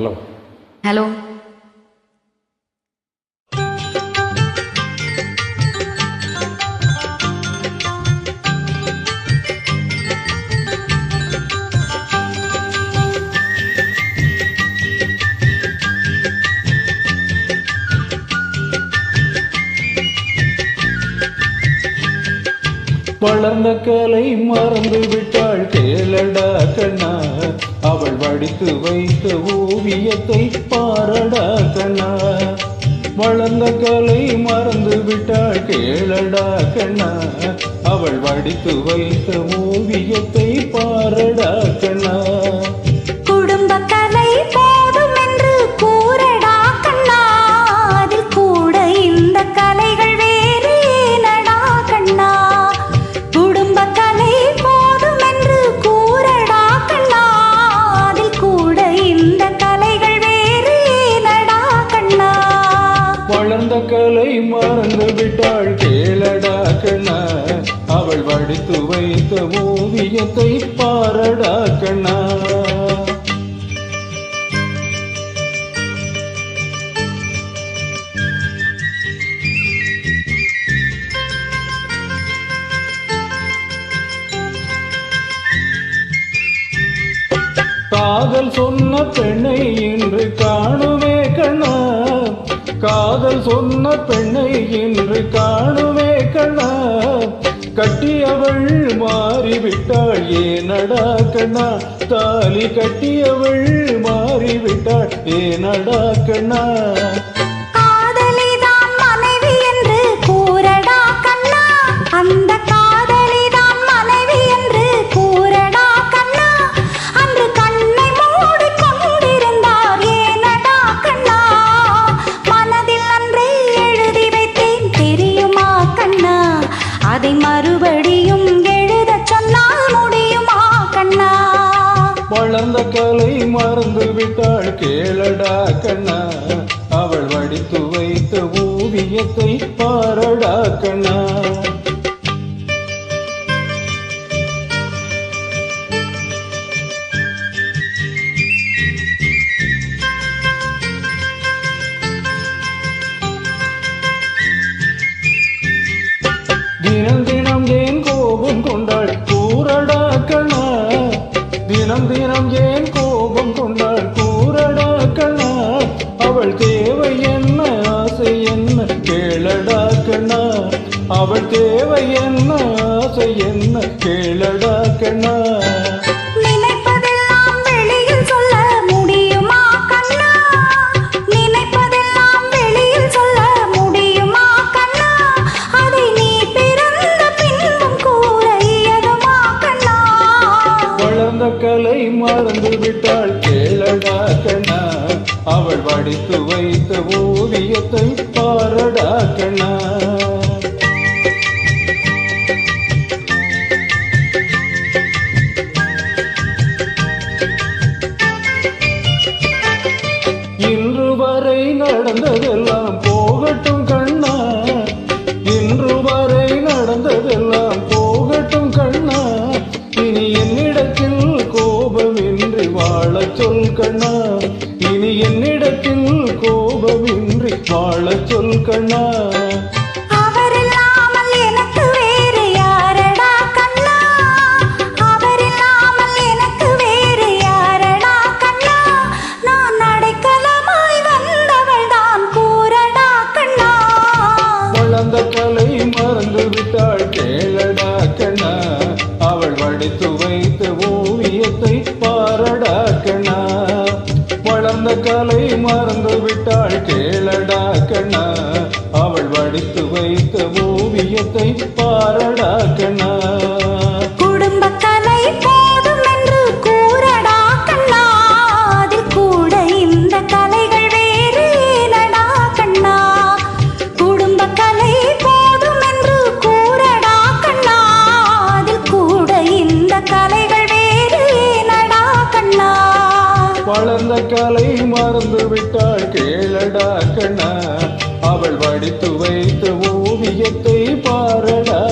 Hello. Hello. வளர்ந்த கலை மறந்து விட்டாள் கேளடா கண்ணா. படித்து வைத்த ஓவியத்தை பாரடா கண்ணா. வளர்ந்த கலை மறந்து விட்டாள் கேளடா கண்ணா. அவள் வடித்து வைத்த ஓவியத்தை பாரடா கண்ணா. மறந்துவிட்டாள் கேளடா கண்ணா அவள் வடித்து வைத்த ஓவியத்தை பாரடா கண்ணா காதல் சொன்ன பெண்ணை இன்று காணுமே கண்ணா காதல் சொன்ன பெண்ணை இன்று காணுமே கண்ணா. கட்டியவள் மாறிவிட்டாள் ஏனடா கண்ணா? தாலி கட்டியவள் மாறிவிட்டாள் ஏனடா கண்ணா? வளர்ந்த கலை மறந்து விட்டாள் கேளடா கண்ணா. அவள் வடித்து வைத்த ஓவியத்தை பாரடா கண்ணா. தினம் தினம் ஏன் கோபம் கொண்டாள்? கூறடா கண்ணா அவள் தேவை என்ன? ஆசை என்ன? கேளடா கண்ணா அவள் தேவை என்ன? ஆசை என்ன? கேளடா கண்ணா. அந்த கலை மறந்து விட்டாள். கேளடா கண்ணா அவள் வடித்து வைத்த ஓவியத்தை பாரடா. கண்ணா. வளர்ந்த கலை மறந்து விட்டாள் கேளடா கண்ணா அவள் வடித்து வைத்த ஓவியத்தை பாரடா கண்ணா. கலை மறந்து விட்டாள் கேளடா கண்ணா. அவள் வடித்து வைத்த ஓவியத்தை பாரடா.